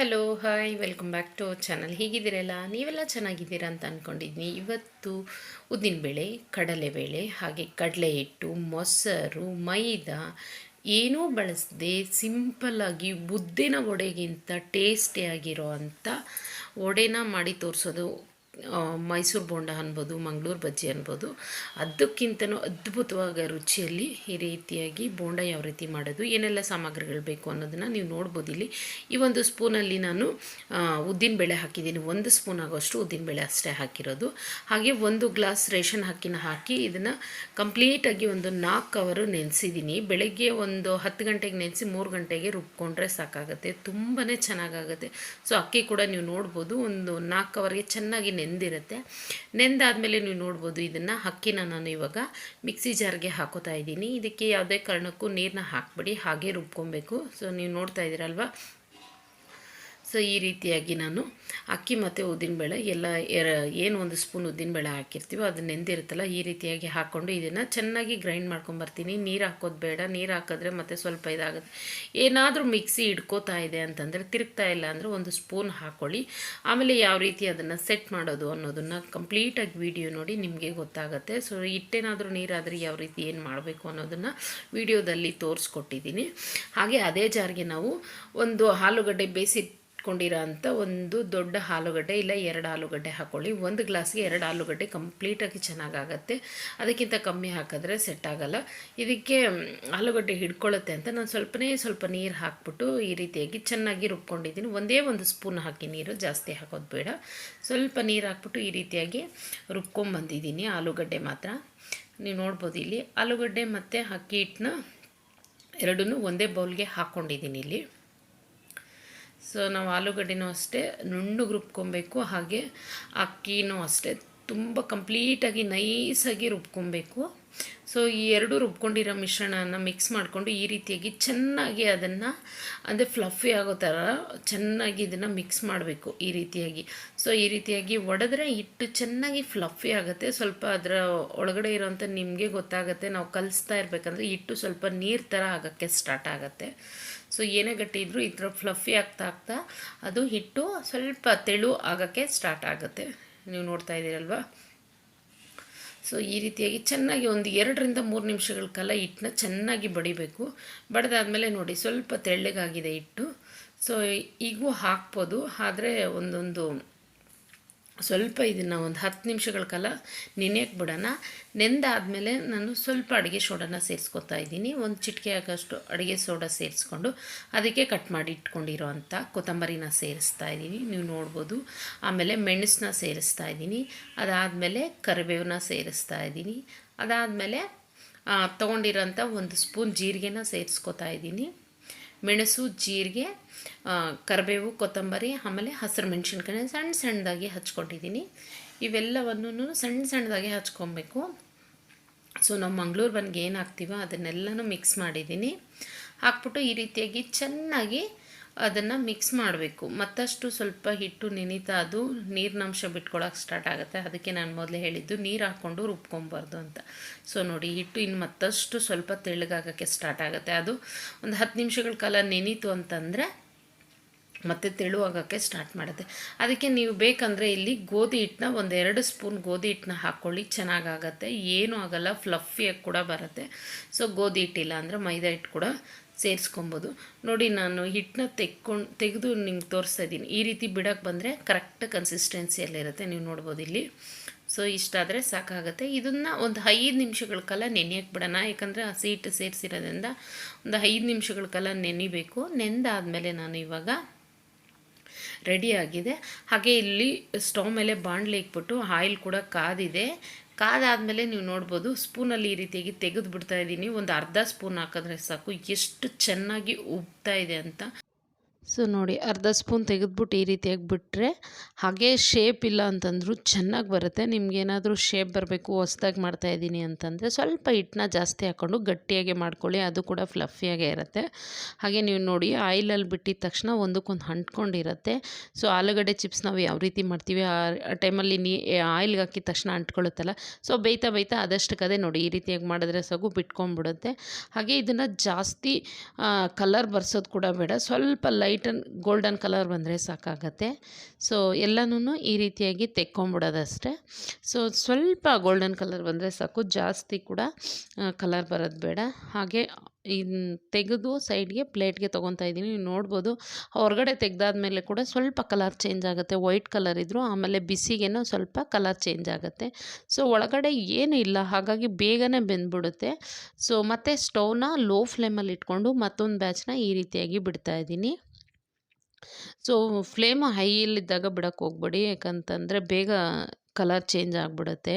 Hello hi welcome back to channel ಹೀಗಿದ್ದೀರಲ್ಲ? ನೀವೆಲ್ಲ ಚೆನ್ನಾಗಿದ್ದೀರ ಅಂತ ಅಂದ್ಕೊಂಡಿದ್ದೀನಿ ಇವತ್ತು ಉದ್ದಿನಬೇಳೆ ಕಡಲೆಬೇಳೆ ಹಾಗೆ ಕಡಲೆ ಹಿಟ್ಟು, ಮೊಸರು, ಮೈದಾ ಏನೂ ಬಳಸದೆ ಸಿಂಪಲ್ಲಾಗಿ ಉದ್ದಿನ ವಡೆಗಿಂತ ಟೇಸ್ಟಿಯಾಗಿರೋ ಅಂಥ ವಡೆನ ಮಾಡಿ ತೋರಿಸೋದು ಮೈಸೂರು ಬೋಂಡ ಅನ್ಬೋದು, ಮಂಗಳೂರು ಬಜ್ಜಿ ಅನ್ಬೋದು, ಅದಕ್ಕಿಂತನೂ ಅದ್ಭುತವಾದ ರುಚಿಯಲ್ಲಿ ಈ ರೀತಿಯಾಗಿ ಬೋಂಡ ಯಾವ ರೀತಿ ಮಾಡೋದು, ಏನೆಲ್ಲ ಸಾಮಗ್ರಿಗಳು ಬೇಕು ಅನ್ನೋದನ್ನು ನೀವು ನೋಡ್ಬೋದು ಇಲ್ಲಿ. ಈ ಒಂದು ಸ್ಪೂನಲ್ಲಿ ನಾನು ಉದ್ದಿನಬೇಳೆ ಹಾಕಿದ್ದೀನಿ. ಒಂದು ಸ್ಪೂನ್ ಆಗೋಷ್ಟು ಉದ್ದಿನಬೇಳೆ ಅಷ್ಟೇ ಹಾಕಿರೋದು. ಹಾಗೆ ಒಂದು ಗ್ಲಾಸ್ ರೇಷನ್ ಅಕ್ಕಿನ ಹಾಕಿ ಇದನ್ನು ಕಂಪ್ಲೀಟಾಗಿ ಒಂದು ನಾಲ್ಕು ಅವರು ನೆನೆಸಿದ್ದೀನಿ. ಬೆಳಗ್ಗೆ ಒಂದು ಹತ್ತು ಗಂಟೆಗೆ ನೆನೆಸಿ ಮೂರು ಗಂಟೆಗೆ ರುಬ್ಕೊಂಡ್ರೆ ಸಾಕಾಗುತ್ತೆ. ತುಂಬಾ ಚೆನ್ನಾಗಾಗುತ್ತೆ. ಸೊ, ಅಕ್ಕಿ ಕೂಡ ನೀವು ನೋಡ್ಬೋದು, ಒಂದು ನಾಲ್ಕು ಅವರ್ಗೆ ಚೆನ್ನಾಗಿ ನೆಂದಿರುತ್ತೆ. ನೆಂದಾದಮೇಲೆ ನೀವು ನೋಡ್ಬೋದು ಇದನ್ನು ಅಕ್ಕಿನ ನಾನು ಇವಾಗ ಮಿಕ್ಸಿ ಜಾರ್ಗೆ ಹಾಕೋತಾ ಇದ್ದೀನಿ. ಇದಕ್ಕೆ ಯಾವುದೇ ಕಾರಣಕ್ಕೂ ನೀರನ್ನ ಹಾಕ್ಬಿಡಿ, ಹಾಗೆ ರುಬ್ಕೊಬೇಕು. ಸೊ ನೀವು ನೋಡ್ತಾ ಇದ್ದೀರಲ್ವ? ಸೊ ಈ ರೀತಿಯಾಗಿ ನಾನು ಅಕ್ಕಿ ಮತ್ತು ಉದ್ದಿನಬೇಳೆ ಎಲ್ಲ ಏನು ಒಂದು ಸ್ಪೂನ್ ಉದ್ದಿನಬೇಳೆ ಹಾಕಿರ್ತೀವೋ ಅದು ನೆಂದಿರುತ್ತಲ್ಲ, ಈ ರೀತಿಯಾಗಿ ಹಾಕ್ಕೊಂಡು ಇದನ್ನು ಚೆನ್ನಾಗಿ ಗ್ರೈಂಡ್ ಮಾಡ್ಕೊಂಬರ್ತೀನಿ ನೀರು ಹಾಕೋದು ಬೇಡ, ನೀರು ಹಾಕಿದ್ರೆ ಮತ್ತು ಸ್ವಲ್ಪ ಇದಾಗುತ್ತೆ. ಏನಾದರೂ ಮಿಕ್ಸಿ ಹಿಡ್ಕೋತಾ ಇದೆ ಅಂತಂದರೆ ತಿರುಗ್ತಾ ಇಲ್ಲ ಅಂದರೆ ಒಂದು ಸ್ಪೂನ್ ಹಾಕ್ಕೊಳ್ಳಿ ಆಮೇಲೆ ಯಾವ ರೀತಿ ಅದನ್ನು ಸೆಟ್ ಮಾಡೋದು ಅನ್ನೋದನ್ನು ಕಂಪ್ಲೀಟಾಗಿ ವಿಡಿಯೋ ನೋಡಿ ನಿಮಗೆ ಗೊತ್ತಾಗುತ್ತೆ. ಸೊ ಇಟ್ಟೇನಾದರೂ ನೀರಾದರೆ ಯಾವ ರೀತಿ ಏನು ಮಾಡಬೇಕು ಅನ್ನೋದನ್ನು ವಿಡಿಯೋದಲ್ಲಿ ತೋರಿಸ್ಕೊಟ್ಟಿದ್ದೀನಿ. ಹಾಗೆ ಅದೇ ಜಾರಿಗೆ ನಾವು ಒಂದು ಆಲೂಗಡ್ಡೆ ಬೇಯಿಸಿ ಇಟ್ಕೊಂಡಿರೋ ಅಂಥ ಒಂದು ದೊಡ್ಡ ಆಲೂಗಡ್ಡೆ, ಇಲ್ಲ ಎರಡು ಆಲೂಗಡ್ಡೆ ಹಾಕ್ಕೊಳ್ಳಿ ಒಂದು ಗ್ಲಾಸ್ಗೆ ಎರಡು ಆಲೂಗಡ್ಡೆ ಕಂಪ್ಲೀಟಾಗಿ ಚೆನ್ನಾಗಾಗತ್ತೆ. ಅದಕ್ಕಿಂತ ಕಮ್ಮಿ ಹಾಕಿದ್ರೆ ಸೆಟ್ ಆಗಲ್ಲ. ಇದಕ್ಕೆ ಆಲೂಗಡ್ಡೆ ಹಿಡ್ಕೊಳ್ಳುತ್ತೆ ಅಂತ ನಾನು ಸ್ವಲ್ಪನೇ ಸ್ವಲ್ಪ ನೀರು ಹಾಕ್ಬಿಟ್ಟು ಈ ರೀತಿಯಾಗಿ ಚೆನ್ನಾಗಿ ರುಬ್ಕೊಂಡಿದ್ದೀನಿ. ಒಂದೇ ಒಂದು ಸ್ಪೂನ್ ಹಾಕಿ ನೀರು ಜಾಸ್ತಿ ಹಾಕೋದು ಬೇಡ. ಸ್ವಲ್ಪ ನೀರು ಹಾಕ್ಬಿಟ್ಟು ಈ ರೀತಿಯಾಗಿ ರುಬ್ಕೊಂಬಂದಿದ್ದೀನಿ ಆಲೂಗಡ್ಡೆ ಮಾತ್ರ. ನೀವು ನೋಡ್ಬೋದು ಇಲ್ಲಿ ಆಲೂಗಡ್ಡೆ ಮತ್ತು ಅಕ್ಕಿ ಹಿಟ್ಟನ್ನ ಎರಡೂ ಒಂದೇ ಬೌಲ್ಗೆ ಹಾಕ್ಕೊಂಡಿದ್ದೀನಿ ಇಲ್ಲಿ. ಸೊ ನಾವು ಆಲೂಗಡ್ಡೆನೂ ಅಷ್ಟೇ ನುಣ್ಣಗೆ ರುಬ್ಕೊಬೇಕು, ಹಾಗೆ ಅಕ್ಕಿನೂ ಅಷ್ಟೇ. ತುಂಬ ಕಂಪ್ಲೀಟಾಗಿ ನೈಸಾಗಿ ರುಬ್ಕೊಬೇಕು. ಸೊ ಈ ಎರಡು ರುಬ್ಕೊಂಡಿರೋ ಮಿಶ್ರಣನ ಮಿಕ್ಸ್ ಮಾಡಿಕೊಂಡು ಈ ರೀತಿಯಾಗಿ ಚೆನ್ನಾಗಿ ಅದನ್ನು, ಅಂದರೆ ಫ್ಲಫಿ ಆಗೋ ಥರ ಚೆನ್ನಾಗಿ ಇದನ್ನು ಮಿಕ್ಸ್ ಮಾಡಬೇಕು ಈ ರೀತಿಯಾಗಿ. ಸೊ ಈ ರೀತಿಯಾಗಿ ಒಡೆದ್ರೆ ಹಿಟ್ಟು ಚೆನ್ನಾಗಿ ಫ್ಲಫಿ ಆಗುತ್ತೆ. ಸ್ವಲ್ಪ ಅದರ ಒಳಗಡೆ ಇರೋಂಥ ನಿಮಗೆ ಗೊತ್ತಾಗುತ್ತೆ. ನಾವು ಕಲಿಸ್ತಾ ಇರಬೇಕಂದ್ರೆ ಹಿಟ್ಟು ಸ್ವಲ್ಪ ನೀರು ಥರ ಆಗೋಕ್ಕೆ ಸ್ಟಾರ್ಟ್ ಆಗುತ್ತೆ. ಸೊ ಏನೇ ಗಟ್ಟಿ ಇದ್ದರೂ ಈ ಥರ ಫ್ಲಫಿ ಆಗ್ತಾ ಆಗ್ತಾ ಅದು ಹಿಟ್ಟು ಸ್ವಲ್ಪ ತೆಳು ಆಗೋಕ್ಕೆ ಸ್ಟಾರ್ಟ್ ಆಗುತ್ತೆ. ನೀವು ನೋಡ್ತಾ ಇದ್ದೀರಲ್ವಾ? ಸೊ ಈ ರೀತಿಯಾಗಿ ಚೆನ್ನಾಗಿ ಒಂದು ಎರಡರಿಂದ ಮೂರು ನಿಮಿಷಗಳ ಕಾಲ ಹಿಟ್ಟನ್ನ ಚೆನ್ನಾಗಿ ಬಡಿಬೇಕು. ಬಡದಾದ್ಮೇಲೆ ನೋಡಿ, ಸ್ವಲ್ಪ ತೆಳ್ಳಗಾಗಿದೆ ಹಿಟ್ಟು. ಸೊ ಈಗೂ ಹಾಕ್ಬೋದು, ಆದರೆ ಒಂದೊಂದು ಸ್ವಲ್ಪ ಇದನ್ನು ಒಂದು ಹತ್ತು ನಿಮಿಷಗಳ ಕಾಲ ನೆನೆಯಕ್ಕೆ ಬಿಡೋಣ. ನೆಂದಾದಮೇಲೆ ನಾನು ಸ್ವಲ್ಪ ಅಡುಗೆ ಸೋಡಾನ ಸೇರಿಸ್ಕೊತಾ ಇದ್ದೀನಿ. ಒಂದು ಚಿಟಿಕೆ ಆಗೋಷ್ಟು ಅಡುಗೆ ಸೋಡಾ ಸೇರಿಸ್ಕೊಂಡು ಅದಕ್ಕೆ ಕಟ್ ಮಾಡಿ ಇಟ್ಕೊಂಡಿರೋ ಅಂಥ ಕೊತ್ತಂಬರಿನ ಸೇರಿಸ್ತಾ ಇದ್ದೀನಿ. ನೀವು ನೋಡ್ಬೋದು. ಆಮೇಲೆ ಮೆಣಸನ್ನ ಸೇರಿಸ್ತಾ ಇದ್ದೀನಿ. ಅದಾದಮೇಲೆ ಕರಿಬೇವನ್ನ ಸೇರಿಸ್ತಾ ಇದ್ದೀನಿ. ಅದಾದಮೇಲೆ ತೊಗೊಂಡಿರೋಂಥ ಒಂದು ಸ್ಪೂನ್ ಜೀರಿಗೆನ ಸೇರಿಸ್ಕೊತಾ ಇದ್ದೀನಿ. ಮೆಣಸು, ಜೀರಿಗೆ ಕರಿಬೇವು, ಕೊತ್ತಂಬರಿ, ಆಮೇಲೆ ಹಸಿರು ಮೆಣಸಿನ್ಕಾಯಿ ಸಣ್ಣ ಸಣ್ಣದಾಗಿ ಹಚ್ಕೊಂಡಿದ್ದೀನಿ. ಇವೆಲ್ಲವನ್ನೂ ಸಣ್ಣ ಸಣ್ಣದಾಗಿ ಹಚ್ಕೊಬೇಕು. ಸೊ, ನಾವು ಮಂಗಳೂರು ಬನ್ಗೆ ಏನು ಹಾಕ್ತೀವೋ ಅದನ್ನೆಲ್ಲನೂ ಮಿಕ್ಸ್ ಮಾಡಿದ್ದೀನಿ. ಹಾಕ್ಬಿಟ್ಟು ಈ ರೀತಿಯಾಗಿ ಚೆನ್ನಾಗಿ ಅದನ್ನು ಮಿಕ್ಸ್ ಮಾಡಬೇಕು. ಮತ್ತಷ್ಟು ಸ್ವಲ್ಪ ಹಿಟ್ಟು ನೆನೀತಾ ಅದು ನೀರಿನಂಶ ಬಿಟ್ಕೊಳ್ಳೋಕೆ ಸ್ಟಾರ್ಟ್ ಆಗುತ್ತೆ. ಅದಕ್ಕೆ ನಾನು ಮೊದಲೇ ಹೇಳಿದ್ದು ನೀರು ಹಾಕ್ಕೊಂಡು ರುಬ್ಕೊಬಾರ್ದು ಅಂತ. ಸೊ ನೋಡಿ, ಹಿಟ್ಟು ಇನ್ನು ಮತ್ತಷ್ಟು ಸ್ವಲ್ಪ ತೆಳ್ಳಗಾಗೋಕ್ಕೆ ಸ್ಟಾರ್ಟ್ ಆಗುತ್ತೆ. ಅದು ಒಂದು ಹತ್ತು ನಿಮಿಷಗಳ ಕಾಲ ನೆನೀತು ಅಂತಂದರೆ ಮತ್ತೆ ತೆಳುವಾಗೋಕ್ಕೆ ಸ್ಟಾರ್ಟ್ ಮಾಡುತ್ತೆ. ಅದಕ್ಕೆ ನೀವು ಬೇಕಂದರೆ ಇಲ್ಲಿ ಗೋಧಿ ಹಿಟ್ಟನ್ನ ಒಂದು ಎರಡು ಸ್ಪೂನ್ ಗೋಧಿ ಹಿಟ್ಟನ್ನ ಹಾಕ್ಕೊಳ್ಳಿ ಚೆನ್ನಾಗಾಗತ್ತೆ. ಏನೂ ಆಗಲ್ಲ. ಫ್ಲಫಿಯಾಗಿ ಕೂಡ ಬರುತ್ತೆ. ಸೊ ಗೋಧಿ ಹಿಟ್ಟಿಲ್ಲ ಅಂದರೆ ಮೈದಾ ಹಿಟ್ಟು ಕೂಡ ಸೇರಿಸ್ಕೊಬೋದು. ನೋಡಿ, ನಾನು ಹಿಟ್ಟನ್ನ ತೆಕ್ಕೊಂಡು, ತೆಗೆದು ನಿಮ್ಗೆ ತೋರಿಸ್ತಾ ಇದ್ದೀನಿ. ಈ ರೀತಿ ಬಿಡೋಕ್ಕೆ ಬಂದರೆ ಕರೆಕ್ಟ್ ಕನ್ಸಿಸ್ಟೆನ್ಸಿಯಲ್ಲಿರುತ್ತೆ ನೀವು ನೋಡ್ಬೋದು ಇಲ್ಲಿ. ಸೊ ಇಷ್ಟಾದರೆ ಸಾಕಾಗುತ್ತೆ. ಇದನ್ನು ಒಂದು ಐದು ನಿಮಿಷಗಳ ಕಾಲ ನೆನೆಯಕ್ಕೆ ಬಿಡೋಣ. ಯಾಕಂದರೆ ಹಸಿ ಹಿಟ್ಟು ಸೇರಿಸಿರೋದ್ರಿಂದ ಒಂದು ಐದು ನಿಮಿಷಗಳ ಕಾಲ ನೆನಿಬೇಕು. ನೆಂದಾದಮೇಲೆ ನಾನು ಇವಾಗ ರೆಡಿಯಾಗಿದೆ ಹಾಗೆ ಇಲ್ಲಿ ಸ್ಟವ್ ಮೇಲೆ ಬಾಣಲೆ ಇಕ್ಬಿಟ್ಟು ಆಯಿಲ್ ಕೂಡ ಕಾದಿದೆ. ಕಾದಾದಮೇಲೆ ನೀವು ನೋಡ್ಬೋದು ಸ್ಪೂನಲ್ಲಿ ಈ ರೀತಿಯಾಗಿ ತೆಗೆದು ಬಿಡ್ತಾ ಇದ್ದೀನಿ ಒಂದು ಅರ್ಧ ಸ್ಪೂನ್ ಹಾಕಿದ್ರೆ ಸಾಕು. ಎಷ್ಟು ಚೆನ್ನಾಗಿ ಉಬ್ತಾ ಇದೆ ಅಂತ ಸೊ ನೋಡಿ, ಅರ್ಧ ಸ್ಪೂನ್ ತೆಗೆದ್ಬಿಟ್ಟು ಈ ರೀತಿಯಾಗಿ ಬಿಟ್ಟರೆ ಹಾಗೆ ಶೇಪ್ ಇಲ್ಲ ಅಂತಂದರೂ ಚೆನ್ನಾಗಿ ಬರುತ್ತೆ. ನಿಮ್ಗೇನಾದರೂ ಶೇಪ್ ಬರಬೇಕು, ಹೊಸ್ದಾಗಿ ಮಾಡ್ತಾಯಿದ್ದೀನಿ ಅಂತಂದರೆ ಸ್ವಲ್ಪ ಹಿಟ್ಟನ್ನ ಜಾಸ್ತಿ ಹಾಕ್ಕೊಂಡು ಗಟ್ಟಿಯಾಗಿ ಮಾಡ್ಕೊಳ್ಳಿ. ಅದು ಕೂಡ ಫ್ಲಫಿಯಾಗೆ ಇರುತ್ತೆ. ಹಾಗೆ ನೀವು ನೋಡಿ ಆಯಿಲಲ್ಲಿ ಬಿಟ್ಟಿದ ತಕ್ಷಣ ಒಂದಕ್ಕೊಂದು ಅಂಟ್ಕೊಂಡಿರುತ್ತೆ. ಸೊ ಆಲೂಗಡ್ಡೆ ಚಿಪ್ಸ್ ನಾವು ಯಾವ ರೀತಿ ಮಾಡ್ತೀವಿ, ಆ ಟೈಮಲ್ಲಿ ನೀ ಆಯಿಲ್ಗೆ ಹಾಕಿದ ತಕ್ಷಣ ಅಂಟ್ಕೊಳ್ಳುತ್ತಲ್ಲ. ಸೊ ಬೇಯ್ತಾ ಬೇಯ್ತಾ ಕದೆ ನೋಡಿ, ಈ ರೀತಿಯಾಗಿ ಮಾಡಿದ್ರೆ ಸಗು ಬಿಟ್ಕೊಂಡ್ಬಿಡುತ್ತೆ. ಹಾಗೆ ಇದನ್ನು ಜಾಸ್ತಿ ಕಲರ್ ಬರ್ಸೋದು ಕೂಡ ಬೇಡ. ಸ್ವಲ್ಪ ಲೈಟ್ ಲೈಟನ್ ಗೋಲ್ಡನ್ ಕಲರ್ ಬಂದರೆ ಸಾಕಾಗತ್ತೆ. ಸೊ ಎಲ್ಲನೂ ಈ ರೀತಿಯಾಗಿ ತೆಕ್ಕೊಂಬಿಡೋದಷ್ಟೇ. ಸೊ ಸ್ವಲ್ಪ ಗೋಲ್ಡನ್ ಕಲರ್ ಬಂದರೆ ಸಾಕು. ಜಾಸ್ತಿ ಕೂಡ ಕಲರ್ ಬರೋದು ಬೇಡ. ಹಾಗೆ ಇನ್ನು ತೆಗೆದು ಸೈಡ್ಗೆ ಪ್ಲೇಟ್ಗೆ ತೊಗೊತಾ ಇದ್ದೀನಿ. ನೀವು ನೋಡ್ಬೋದು, ಹೊರಗಡೆ ತೆಗೆದಾದ್ಮೇಲೆ ಕೂಡ ಸ್ವಲ್ಪ ಕಲರ್ ಚೇಂಜ್ ಆಗುತ್ತೆ. ವೈಟ್ ಕಲರ್ ಇದ್ದರೂ ಆಮೇಲೆ ಬಿಸಿಗೇನೋ ಸ್ವಲ್ಪ ಕಲರ್ ಚೇಂಜ್ ಆಗುತ್ತೆ. ಸೊ ಒಳಗಡೆ ಏನು ಇಲ್ಲ. ಹಾಗಾಗಿ ಬೇಗನೆ ಬೆಂದ್ಬಿಡುತ್ತೆ. ಸೊ ಮತ್ತು ಸ್ಟೌವ್ನ ಲೋ ಫ್ಲೇಮಲ್ಲಿ ಇಟ್ಕೊಂಡು ಮತ್ತೊಂದು ಬ್ಯಾಚ್ನ ಈ ರೀತಿಯಾಗಿ ಬಿಡ್ತಾ ಇದ್ದೀನಿ. ಸೊ ಫ್ಲೇಮ್ ಹೈಯಲ್ಲಿದ್ದಾಗ ಬಿಡೋಕ್ಕೆ ಹೋಗ್ಬೇಡಿ. ಯಾಕಂತಂದರೆ ಬೇಗ ಕಲರ್ ಚೇಂಜ್ ಆಗಿಬಿಡುತ್ತೆ.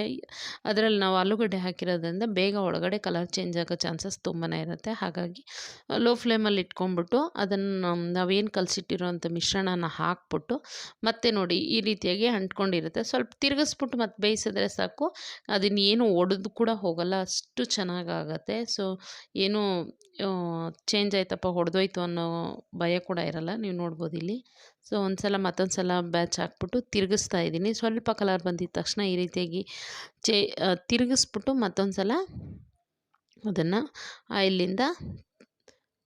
ಅದರಲ್ಲಿ ನಾವು ಆಲೂಗಡ್ಡೆ ಹಾಕಿರೋದ್ರಿಂದ ಬೇಗ ಒಳಗಡೆ ಕಲರ್ ಚೇಂಜ್ ಆಗೋ ಚಾನ್ಸಸ್ ತುಂಬಾ ಇರುತ್ತೆ. ಹಾಗಾಗಿ ಲೋ ಫ್ಲೇಮಲ್ಲಿ ಇಟ್ಕೊಂಡ್ಬಿಟ್ಟು ಅದನ್ನು ನಾವೇನು ಕಲಸಿಟ್ಟಿರೋಂಥ ಮಿಶ್ರಣನ ಹಾಕ್ಬಿಟ್ಟು ಮತ್ತೆ ನೋಡಿ ಈ ರೀತಿಯಾಗಿ ಅಂಟ್ಕೊಂಡಿರುತ್ತೆ. ಸ್ವಲ್ಪ ತಿರುಗಿಸ್ಬಿಟ್ಟು ಮತ್ತೆ ಬೇಯಿಸಿದ್ರೆ ಸಾಕು. ಅದನ್ನ ಏನು ಒಡೆದು ಕೂಡ ಹೋಗಲ್ಲ. ಅಷ್ಟು ಚೆನ್ನಾಗಾಗತ್ತೆ. ಸೊ, ಏನು ಚೇಂಜ್ ಆಯ್ತಪ್ಪ ಹೊಡೆದೋಯ್ತು ಅನ್ನೋ ಭಯ ಕೂಡ ಇರಲ್ಲ. ನೀವು ನೋಡ್ಬೋದು ಇಲ್ಲಿ. ಸೊ ಒಂದು ಸಲ ಮತ್ತೊಂದು ಸಲ ಬ್ಯಾಚ್ ಹಾಕ್ಬಿಟ್ಟು ತಿರುಗಿಸ್ತಾ ಇದ್ದೀನಿ. ಸ್ವಲ್ಪ ಕಲರ್ ಬಂದಿದ್ದ ತಕ್ಷಣ ಈ ರೀತಿಯಾಗಿ ಚೇ ತಿರುಗಿಸ್ಬಿಟ್ಟು ಮತ್ತೊಂದು ಸಲ ಅದನ್ನು ಆಯಿಲಿಂದ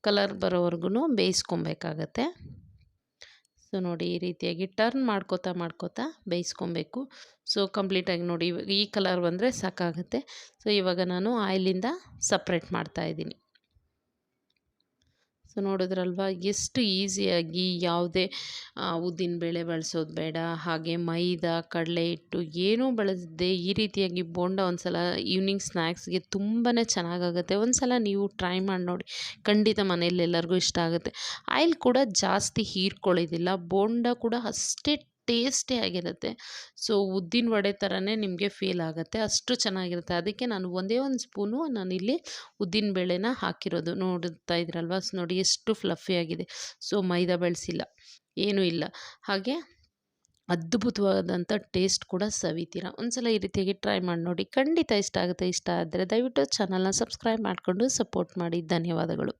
ಕಲರ್ ಬರೋವರೆಗೂ ಬೇಯಿಸ್ಕೊಬೇಕಾಗತ್ತೆ. ಸೊ, ನೋಡಿ ಈ ರೀತಿಯಾಗಿ ಟರ್ನ್ ಮಾಡ್ಕೋತಾ ಮಾಡ್ಕೋತಾ ಬೇಯಿಸ್ಕೊಬೇಕು. ಸೊ, ಕಂಪ್ಲೀಟಾಗಿ ನೋಡಿ ಈ ಕಲರ್ ಬಂದರೆ ಸಾಕಾಗುತ್ತೆ. ಸೊ, ಇವಾಗ ನಾನು ಆಯಿಲಿಂದ ಸಪ್ರೇಟ್ ಮಾಡ್ತಾಯಿದ್ದೀನಿ ಸೊ ನೋಡಿದ್ರಲ್ವ? ಎಷ್ಟು ಈಸಿಯಾಗಿ ಯಾವುದೇ ಉದ್ದಿನಬೇಳೆ ಬಳಸೋದು ಬೇಡ, ಹಾಗೆ ಮೈದಾ, ಕಡಲೆ ಹಿಟ್ಟು ಏನೂ ಬಳಸದೆ ಈ ರೀತಿಯಾಗಿ ಬೋಂಡ ಒಂದು ಸಲ ಈವ್ನಿಂಗ್ ಸ್ನ್ಯಾಕ್ಸ್ಗೆ ತುಂಬಾ ಚೆನ್ನಾಗಾಗುತ್ತೆ. ಒಂದು ಸಲ ನೀವು ಟ್ರೈ ಮಾಡಿ ನೋಡಿ. ಖಂಡಿತ ಮನೆಯಲ್ಲಿ ಎಲ್ಲರಿಗೂ ಇಷ್ಟ ಆಗುತ್ತೆ. ಆಯಿಲ್ ಕೂಡ ಜಾಸ್ತಿ ಹೀರ್ಕೊಳ್ಳೋದಿಲ್ಲ. ಬೋಂಡ ಕೂಡ ಅಷ್ಟೇ ಟೇಸ್ಟಿ ಆಗಿರುತ್ತೆ. ಸೊ, ಉದ್ದಿನ ವಡೆ ಥರನೇ ನಿಮಗೆ ಫೀಲ್ ಆಗುತ್ತೆ. ಅಷ್ಟು ಚೆನ್ನಾಗಿರುತ್ತೆ. ಅದಕ್ಕೆ ನಾನು ಒಂದೇ ಒಂದು ಸ್ಪೂನು ನಾನಿಲ್ಲಿ ಉದ್ದಿನ ಬೇಳೆನ ಹಾಕಿರೋದು. ನೋಡ್ತಾ ಇದ್ರಲ್ವ? ನೋಡಿ ಎಷ್ಟು ಫ್ಲಫಿ ಆಗಿದೆ. ಸೊ, ಮೈದಾ ಬೆಳೆಸಿಲ್ಲ. ಏನೂ ಇಲ್ಲ. ಹಾಗೆ ಅದ್ಭುತವಾದಂಥ ಟೇಸ್ಟ್ ಕೂಡ ಸವಿತೀರ. ಒಂದ್ಸಲ ಈ ರೀತಿಯಾಗಿ ಟ್ರೈ ಮಾಡಿ ನೋಡಿ. ಖಂಡಿತ ಇಷ್ಟ ಆಗುತ್ತೆ. ಇಷ್ಟ ಆದರೆ ದಯವಿಟ್ಟು ಚಾನಲ್ನ ಸಬ್ಸ್ಕ್ರೈಬ್ ಮಾಡಿಕೊಂಡು ಸಪೋರ್ಟ್ ಮಾಡಿ. ಧನ್ಯವಾದಗಳು.